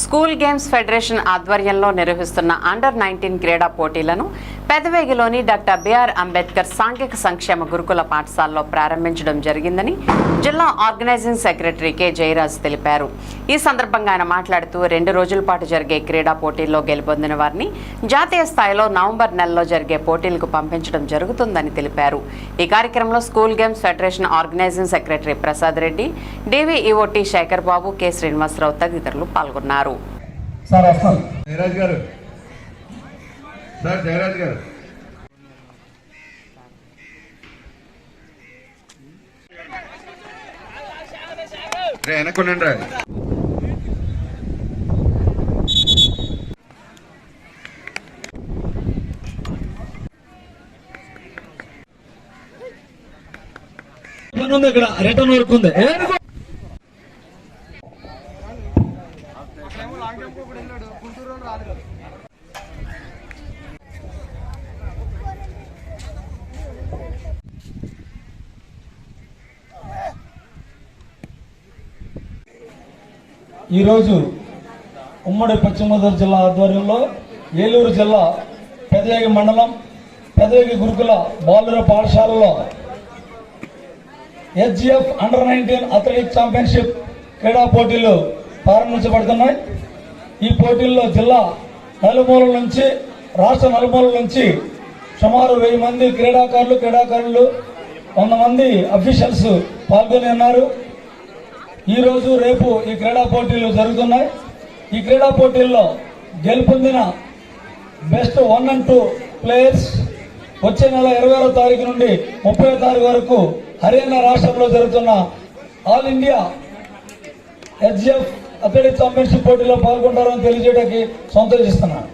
School games federation ఆధ్వర్యంలో నిర్వహిస్తున్న under nineteen క్రీడా పోటీలను పెదవేగిలోని డాక్టర్ బిఆర్ అంబేద్కర్ సాంఘిక సంక్షేమ గురుకుల పాఠశాలలో ప్రారంభించడం జరిగిందని జిల్లా ఆర్గనైజింగ్ సెక్రటరీ కె. జయరాజ్ తెలిపారు. ఈ సందర్భంగా ఆయన మాట్లాడుతూ రెండు రోజుల పాటు జరిగే క్రీడా పోటీల్లో గెలుపొందిన వారిని జాతీయ స్థాయిలో నవంబర్ నెలలో జరిగే పోటీలకు పంపించడం జరుగుతుందని తెలిపారు. ఈ కార్యక్రమంలో school games federation organizing secretary Prasad Reddy డివిఈఓటి Shekhar Babu K. Srinivasarao తదితరులు పాల్గొన్నారు. సార్ జయరాజ్ గారు. రే వెనక్కుండండి రా. ఉంది ఇక్కడ? రిటర్న్ వర్క్ ఉంది ఏ అనుకో- ఈరోజు ఉమ్మడి పశ్చిమ గోదావరి జిల్లా ఆధ్వర్యంలో ఏలూరు జిల్లా పెదవేగి మండలం పెదవేగి గురుకుల బాలుర పాఠశాలలో HGF under nineteen athletic championship క్రీడా పోటీలు ప్రారంభించబడుతున్నాయి. ఈ పోటీల్లో జిల్లా నలుమూలల నుంచి రాష్ట్ర నలుమూలల నుంచి సుమారు వెయ్యి మంది క్రీడాకారులు క్రీడాకారులు వంద మంది అఫీషియల్స్ పాల్గొని ఉన్నారు. ఈరోజు రేపు ఈ క్రీడా పోటీలు జరుగుతున్నాయి. ఈ క్రీడా పోటీల్లో గెలుపొందిన best one and two players వచ్చే నెల ఇరవై ఆరో తారీఖు నుండి ముప్పై తారీఖు వరకు హర్యానా రాష్ట్రంలో జరుగుతున్న all India HGF athletic championship పోటీలో పాల్గొంటారని తెలియజేయడానికి సంతోషిస్తున్నాను.